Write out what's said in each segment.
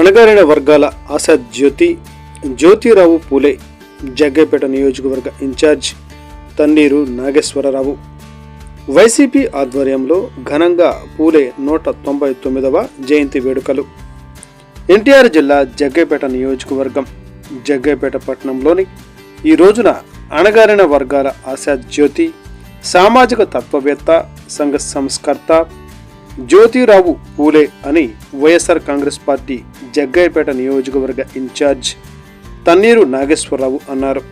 అణగారిన వర్గాల ఆశా జ్యోతి జ్యోతిరావు పూలే జగ్గైపేట నియోజకవర్గ ఇన్ఛార్జ్ తన్నీరు నాగేశ్వరరావు. వైసీపీ ఆధ్వర్యంలో ఘనంగా పూలే నూట తొంభై తొమ్మిదవ జయంతి వేడుకలు. ఎన్టీఆర్ జిల్లా జగ్గైపేట నియోజకవర్గం జగ్గైపేట పట్టణంలోని ఈ రోజున అణగారిన వర్గాల ఆశాద్ జ్యోతి సామాజిక తత్వవేత్త సంఘ సంస్కర్త జ్యోతిరావు పూలే అని వైఎస్ఆర్ కాంగ్రెస్ పార్టీ జగ్గయ్యపేట నియోజకవర్గ ఇన్ఛార్జ్ తన్నీరు నాగేశ్వరరావు అన్నారు.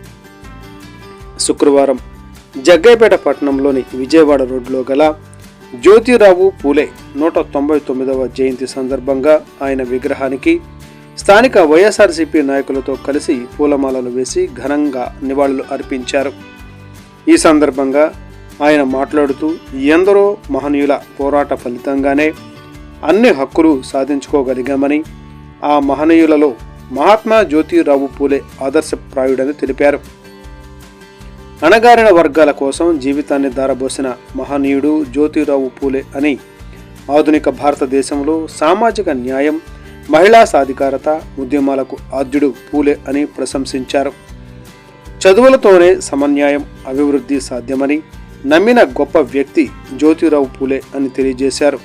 శుక్రవారం జగ్గయ్యపేట పట్టణంలోని విజయవాడ రోడ్లో గల జ్యోతిరావు పూలే నూట తొంభై తొమ్మిదవ జయంతి సందర్భంగా ఆయన విగ్రహానికి స్థానిక వైఎస్ఆర్సీపీ నాయకులతో కలిసి పూలమాలలు వేసి ఘనంగా నివాళులు అర్పించారు. ఈ సందర్భంగా ఆయన మాట్లాడుతూ ఎందరో మహనీయుల పోరాట ఫలితంగానే అన్ని హక్కులు సాధించుకోగలిగామని ఆ మహనీయులలో మహాత్మా జ్యోతిరావు పూలే ఆదర్శప్రాయుడని తెలిపారు. అణగారిన వర్గాల కోసం జీవితాన్ని దారబోసిన మహనీయుడు జ్యోతిరావు పూలే అని ఆధునిక భారతదేశంలో సామాజిక న్యాయం మహిళా సాధికారత ఉద్యమాలకు ఆద్యుడు పూలే అని ప్రశంసించారు. చదువులతోనే సమన్యాయం అభివృద్ధి సాధ్యమని నమ్మిన గొప్ప వ్యక్తి జ్యోతిరావు పూలే అని తెలియజేశారు.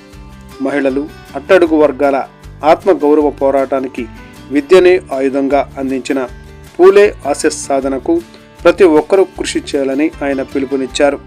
మహిళలు అట్టడుగు వర్గాల ఆత్మగౌరవ పోరాటానికి విద్యనే ఆయుధంగా అందించిన పూలే ఆశస్ సాధనకు ప్రతి ఒక్కరూ కృషి చేయాలని ఆయన పిలుపునిచ్చారు.